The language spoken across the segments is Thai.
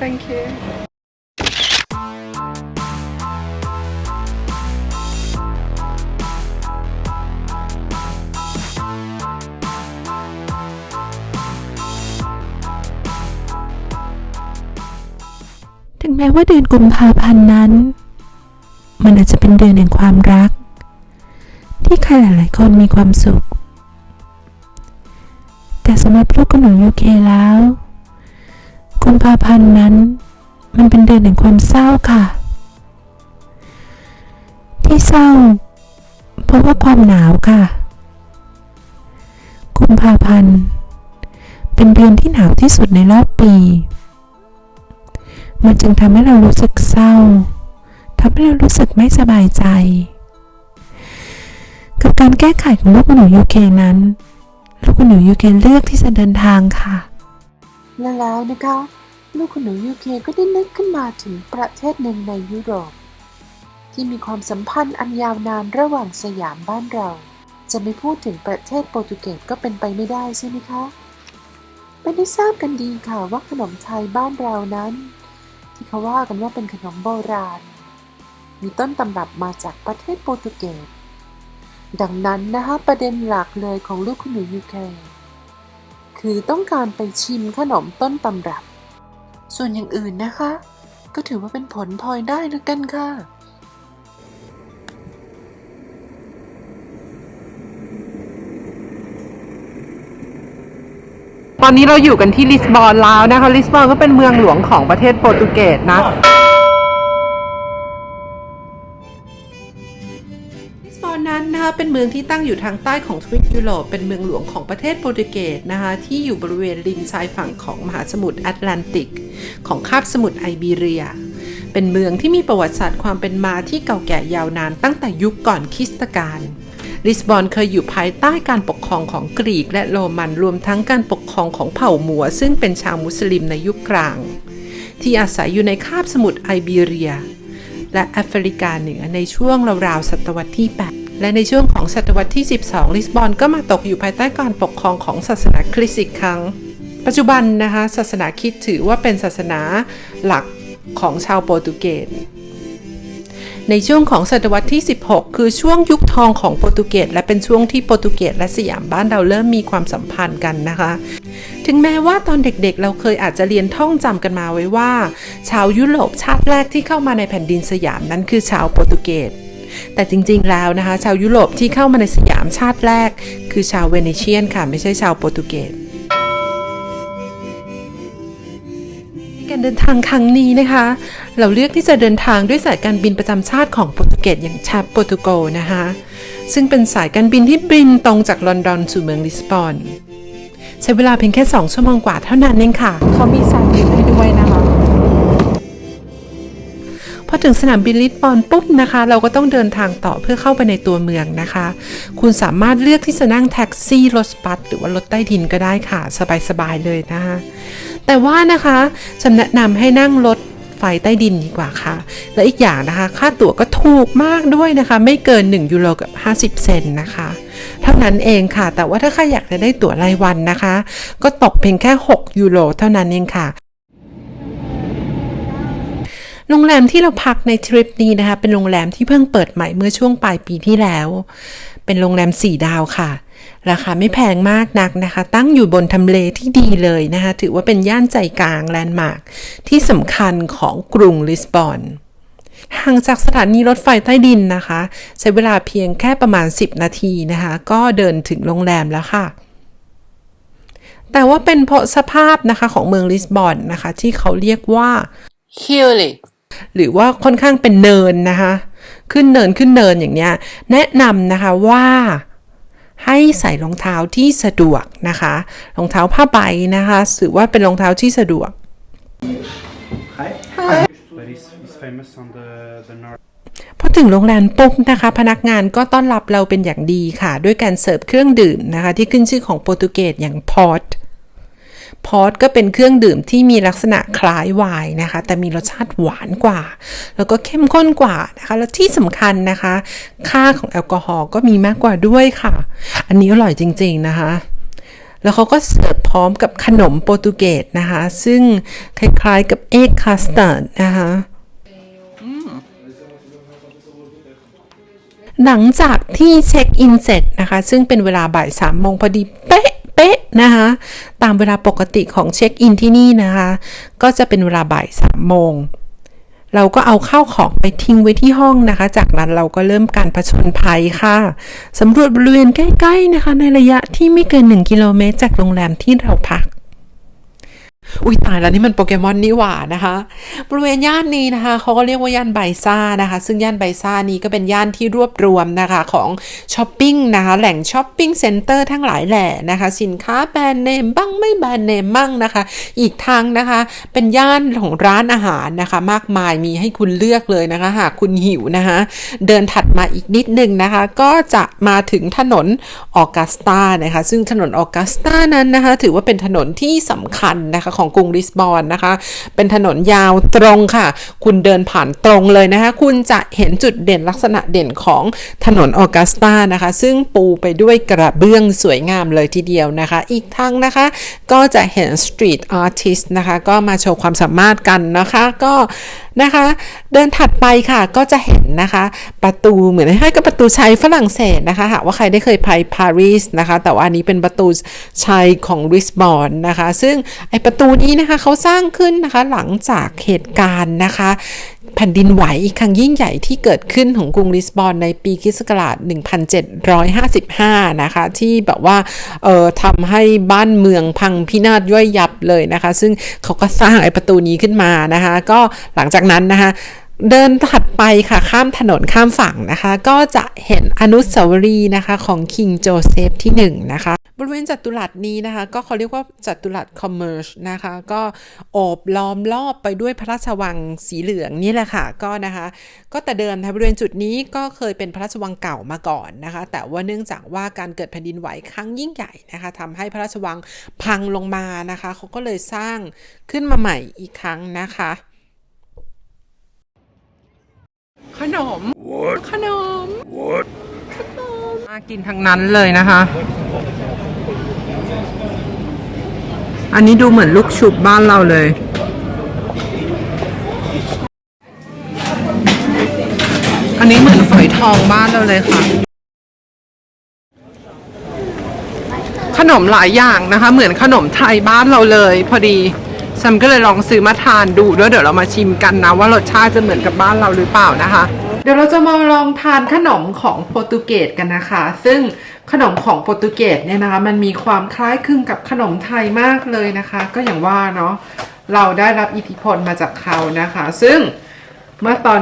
thank you ถึงแม้ว่าเดือนกุมภาพันธ์นั้น มันอาจจะเป็นเดือนแห่งความรัก ที่ใครหลาย ๆ คนมีความสุข แต่สำหรับลูกของหนูยูเคแล้ว กุมภาพันธ์นั้น มันเป็นเดือนแห่งความเศร้าค่ะ ที่เศร้า เพราะว่าความหนาวค่ะ กุมภาพันธ์ เป็นเดือนที่หนาวที่สุดในรอบปี มันจึงทำให้เรารู้สึกเศร้าทำให้เรารู้สึกไม่สบายใจ กับการแก้ไขของลูกหนูยูเคนั้น ลูกหนูยูเคเลือกที่จะเดินทางค่ะ และแล้วนะคะ ลูกคุณหนูยูเคก็ได้นึกขึ้นมาถึงประเทศหนึ่งในยุโรป ที่มีความสัมพันธ์อันยาวนานระหว่างสยามบ้านเรา จะไม่พูดถึงประเทศโปรตุเกสก็เป็นไปไม่ได้ใช่ไหมคะเป็นที่ทราบกันดีค่ะว่าขนมไทยบ้านเรานั้น ที่เขาว่ากันว่าเป็นขนมโบราณ มีต้นตำรับมาจากประเทศโปรตุเกสดังนั้นนะคะประเด็นหลักเลยของลูกคุณหนูยูเค คือต้องการไปชิมขนมต้นตำรับ ส่วนอย่างอื่นนะคะ ก็ถือว่าเป็นผลพลอยได้แล้วกันค่ะตอนนี้เราอยู่กันที่ลิสบอนแล้วนะคะ ลิสบอนก็เป็นเมืองหลวงของประเทศโปรตุเกสนะ เป็นเมืองที่ตั้งอยู่ทางใต้ของทวีปยุโรปเป็นเมืองหลวงของประเทศโปรตุเกสนะคะ ที่อยู่บริเวณริมชายฝั่งของมหาสมุทรแอตแลนติก ของคาบสมุทรไอเบีเรีย เป็นเมืองที่มีประวัติศาสตร์ความเป็นมาที่เก่าแก่ยาวนานตั้งแต่ยุคก่อนคริสตกาลลิสบอนเคยอยู่ภายใต้การปกครองของกรีกและโรมันรวมทั้งการปกครองของเผ่าหมัว ซึ่งเป็นชาวมุสลิมในยุคกลาง ที่อาศัยอยู่ในคาบสมุทรไอเบีเรีย และแอฟริกาเหนือในช่วงราวๆศตวรรษที่ 8 และในช่วงของศตวรรษที่ 12 ลิสบอนก็มาตกอยู่ภายใต้การปกครองของศาสนาคริสต์อีกครั้ง ปัจจุบันนะคะศาสนาคริสต์ถือว่าเป็นศาสนาหลักของชาวโปรตุเกสในช่วงของศตวรรษที่ 16 คือช่วงยุคทองของโปรตุเกสและเป็นช่วงที่โปรตุเกสและสยามบ้านเราเริ่มมีความสัมพันธ์กันนะคะ ถึงแม้ว่าตอนเด็กๆเราเคยอาจจะเรียนท่องจำกันมาไว้ว่า ชาวยุโรปชาติแรกที่เข้ามาในแผ่นดินสยามนั้นคือชาวโปรตุเกส แต่จริงๆแล้วนะคะ ชาวยุโรปที่เข้ามาในสยามชาติแรก คือชาวเวเนเชียนค่ะ ไม่ใช่ชาวโปรตุเกสการเดินทางครั้งนี้นะคะ เราเลือกที่จะเดินทางด้วยสายการบินประจำชาติของโปรตุเกสอย่างชาโปรตุโกนะคะ ซึ่งเป็นสายการบินที่บินตรงจากลอนดอนสู่เมืองลิสบอน ใช้เวลาเพียงแค่ 2 ชั่วโมงกว่าเท่านั้นเองค่ะ เขามีสั่งบินให้ด้วยนะคะ อถึงสนามบินลิสบอนปุ๊บนะคะ เราก็ต้องเดินทางต่อเพื่อเข้าไปในตัวเมืองนะคะ คุณสามารถเลือกที่จะนั่งแท็กซี่รถบัสหรือว่ารถใต้ดินก็ได้ค่ะ สบายๆเลยนะคะแต่ว่านะคะฉันแนะนำให้นั่งรถไฟใต้ดินดีกว่าค่ะ และอีกอย่างนะคะ ค่าตั๋วก็ถูกมากด้วยนะคะ ไม่เกิน 1 ยูโรกับ 50 เซนนะคะ เท่านั้นเองค่ะ แต่ว่าถ้าใครอยากจะได้ตั๋วรายวันนะคะ ก็ตกเพียงแค่ 6 ยูโรเท่านั้นเองค่ะ โรงแรมที่เราพักในทริปนี้นะคะ เป็นโรงแรมที่เพิ่งเปิดใหม่เมื่อช่วงปลายปีที่แล้ว เป็นโรงแรม 4 ดาวค่ะ ราคาไม่แพงมากนักนะคะ ตั้งอยู่บนทำเลที่ดีเลยนะคะ ถือว่าเป็นย่านใจกลางแลนด์มาร์คที่สำคัญของกรุงลิสบอนห่างจากสถานีรถไฟใต้ดินนะคะ ใช้เวลาเพียงแค่ประมาณ 10 นาทีนะคะ ก็เดินถึงโรงแรมแล้วค่ะ แต่ว่าเป็นเพราะสภาพนะคะของเมืองลิสบอนนะคะ ที่เขาเรียกว่าฮิลลี่ หรือว่าค่อนข้างเป็นเนินนะคะ ขึ้นเนินขึ้นเนินอย่างเนี้ย แนะนำนะคะว่าให้ใส่รองเท้าที่สะดวกนะคะ รองเท้าผ้าใบนะคะถือว่าเป็นรองเท้าที่สะดวก Hi. But he's, he's famous on the, the north. พอถึงโรงแรมปุ๊บนะคะ พนักงานก็ต้อนรับเราเป็นอย่างดีค่ะ ด้วยการเสิร์ฟเครื่องดื่มนะคะ ที่ขึ้นชื่อของโปรตุเกสอย่างพอร์ต พอร์ตก็เป็นเครื่องดื่มที่มีลักษณะคล้ายไวน์นะคะ แต่มีรสชาติหวานกว่า แล้วก็เข้มข้นกว่านะคะ แล้วที่สำคัญนะคะ ค่าของแอลกอฮอล์ก็มีมากกว่าด้วยค่ะ อันนี้อร่อยจริง ๆ นะคะแล้วเขาก็เสิร์ฟพร้อมกับขนมโปรตุเกสนะคะ ซึ่งคล้ายๆกับเอ็กคัสตาร์ดนะคะหลังจากที่เช็คอินเสร็จนะคะ ซึ่งเป็นเวลาบ่ายสามโมงพอดีเป๊ะ เป๊ะนะคะ ตามเวลาปกติของเช็คอินที่นี่นะคะ ก็จะเป็นเวลาบ่ายสามโมงเราก็เอาข้าวของไปทิ้งไว้ที่ห้องนะคะ จากนั้นเราก็เริ่มการผชนภัยค่ะ สำรวจบริเวณใกล้ ๆนะคะ ในระยะที่ไม่เกิน 1 กิโลเมตรจากโรงแรมที่เราพัก อุ้ยตายแล้วนี่มันโปเกมอนนี่หว่านะคะ บริเวณย่านนี้นะคะเขาก็เรียกว่าย่านไบซ่านะคะ ซึ่งย่านไบซ่านี้ก็เป็นย่านที่รวบรวมนะคะของช้อปปิ้งนะคะแหล่งช้อปปิ้งเซ็นเตอร์ทั้งหลายแหล่นะคะ สินค้าแบรนด์เนมบ้างไม่แบรนด์เนมบ้างนะคะ อีกทางนะคะเป็นย่านของร้านอาหารนะคะ มากมายมีให้คุณเลือกเลยนะคะ หากคุณหิวนะคะ เดินถัดมาอีกนิดนึงนะคะ ก็จะมาถึงถนนออกัสตานะคะ ซึ่งถนนออกัสตานั้นนะคะ ถือว่าเป็นถนนที่สำคัญนะคะของกรุงลิสบอนนะคะ เป็นถนนยาวตรงค่ะ คุณเดินผ่านตรงเลยนะคะ คุณจะเห็นจุดเด่นลักษณะเด่นของถนนออกัสตานะคะ ซึ่งปูไปด้วยกระเบื้องสวยงามเลยทีเดียวนะคะ อีกทั้งนะคะ ก็จะเห็นสตรีทอาร์ติสนะคะ ก็มาโชว์ความสามารถกันนะคะ ก็ นะคะ เดินถัดไปค่ะก็จะเห็นนะคะ ประตูเหมือนให้กับประตูชัยฝรั่งเศสนะคะหากว่าใครได้เคยไปปารีสนะคะ แต่ว่าอันนี้เป็นประตูชัยของริสบอนนะคะ ซึ่งไอประตูนี้นะคะเขาสร้างขึ้นนะคะหลังจากเหตุการณ์นะคะแผ่นดินไหวอีกครั้งยิ่งใหญ่ที่เกิดขึ้นของกรุงลิสบอนในปีคิศกราช1755 นะคะ ที่แบบว่าเอ่อทำให้บ้านเมืองพังพินาศย่อยยับเลยนะคะ ซึ่งเขาก็สร้างไอ้ประตูนี้ขึ้นมานะคะ ก็หลังจากนั้นนะคะเดินถัดไปค่ะข้ามถนนข้ามฝั่งนะคะ ก็จะเห็นอนุสาวรีย์นะคะของคิงโจเซฟที่1นะคะ ริเวณจัตุรัสนี้นะคะ ก็เขาเรียกว่าจัตุรัสคอมเมอร์ชนะคะ ก็โอบล้อมรอบไปด้วยพระราชวังสีเหลืองนี่แหละค่ะก็นะคะ ก็แต่เดิมนะคะบริเวณจุดนี้ก็เคยเป็นพระราชวังเก่ามาก่อนนะคะ แต่ว่าเนื่องจากว่าการเกิดแผ่นดินไหวครั้งยิ่งใหญ่นะคะทำให้พระราชวังพังลงมานะคะเขาก็เลยสร้างขึ้นมาใหม่อีกครั้งนะคะ ขนมขนมขนมมากินทั้งนั้นเลยนะคะ อันนี้ดูเหมือนลูกชุบบ้านเราเลย อันนี้เหมือนฝอยทองบ้านเราเลยค่ะ ขนมหลายอย่างนะคะ เหมือนขนมไทยบ้านเราเลย พอดีซัมก็เลยลองซื้อมาทานดูด้วยเดี๋ยวเรามาชิมกันนะว่ารสชาติจะเหมือนกับบ้านเราหรือเปล่านะคะ เดี๋ยวเราจะมาลองทานขนมของโปรตุเกสกันนะคะ ซึ่งขนมของโปรตุเกสเนี่ยนะคะ มันมีความคล้ายคลึงกับขนมไทยมากเลยนะคะ ก็อย่างว่าเนาะเราได้รับอิทธิพลมาจากเขานะคะ ซึ่งเมื่อตอน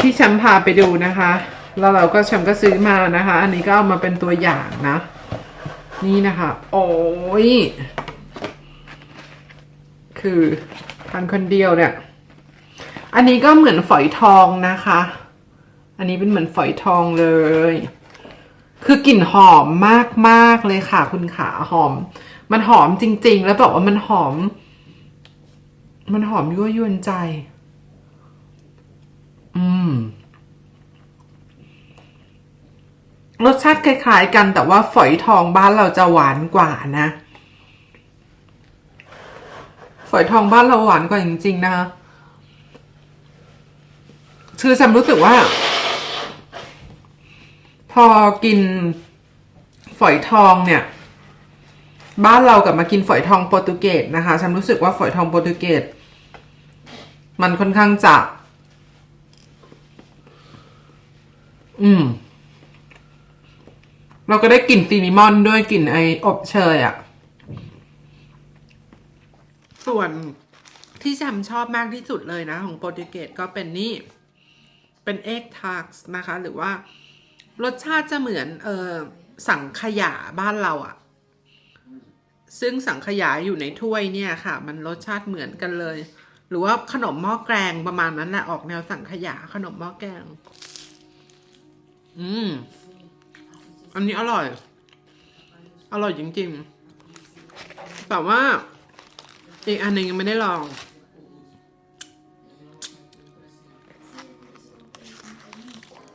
ที่แชมพาไปดูนะคะ แล้วเราก็แชมก็ซื้อมานะคะ อันนี้ก็เอามาเป็นตัวอย่างนะ นี่นะคะ โอ้ยคือทานคนเดียวเนี่ย อันนี้ก็เหมือนฝอยทองนะคะ อันนี้เป็นเหมือนฝอยทองเลย คือกลิ่นหอมมากมากๆเลยค่ะ คุณขาหอม มันหอมจริง ๆ แล้วแบบว่ามันหอม มันหอมยั่วยวนใจ อืม รสชาติคล้าย ๆ กันแต่ว่าฝอยทองบ้านเราจะหวานกว่านะฝอยทองบ้านเราหวานกว่าจริงๆนะคะคือฉันรู้สึกว่า พอกินฝอยทองเนี่ย บ้านเรากลับมากินฝอยทองโปรตุเกสนะคะฉันรู้สึกว่าฝอยทองโปรตุเกสมันค่อนข้างจะ อืม เราก็ได้กลิ่นซีนิมอนด้วยกลิ่นไออบเชยอะส่วนที่แชมชอบมากที่สุดเลยนะ ของโปรตุเกสก็เป็นนี่ เป็นเอ็กทาร์กนะคะ หรือว่า รสชาติจะเหมือนเออสังขยาบ้านเราอะซึ่งสังขยาอยู่ในถ้วยเนี่ยค่ะ มันรสชาติเหมือนกันเลย หรือว่าขนมหม้อแกงประมาณนั้นแหละออกแนวสังขยาขนมหม้อแกง อืม อันนี้อร่อย อร่อยจริงๆ แต่ว่าอีกอันหนึ่งยังไม่ได้ลอง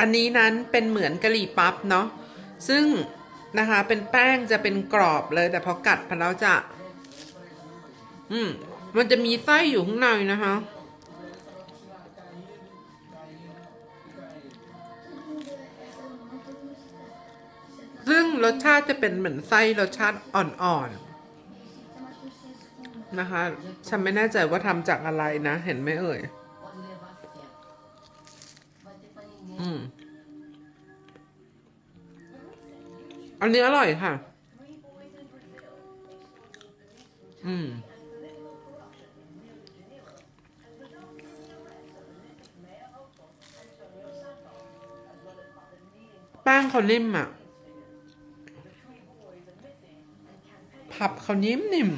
อันนี้นั้นเป็นเหมือนกะหรี่ปั๊บเนาะซึ่งนะคะเป็นแป้งจะเป็นกรอบเลย แต่พอกัดไปแล้วจะ อืม มันจะมีไส้อยู่ข้างในนะคะ ซึ่งรสชาติจะเป็นเหมือนไส้รสชาติอ่อนๆนะคะ ฉันไม่แน่ใจว่าทำจากอะไรนะ เห็นไหมเอ่ย อืม อันนี้อร่อยค่ะ อืม แป้งเขานิ่มอะ ผับเขานิ่มนิ่ม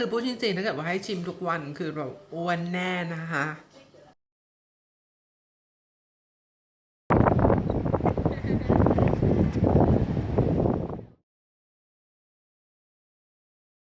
คือพูดจริงๆถ้าเกิดว่าให้ชิมทุกวันคือแบบอ้วนแน่นะคะ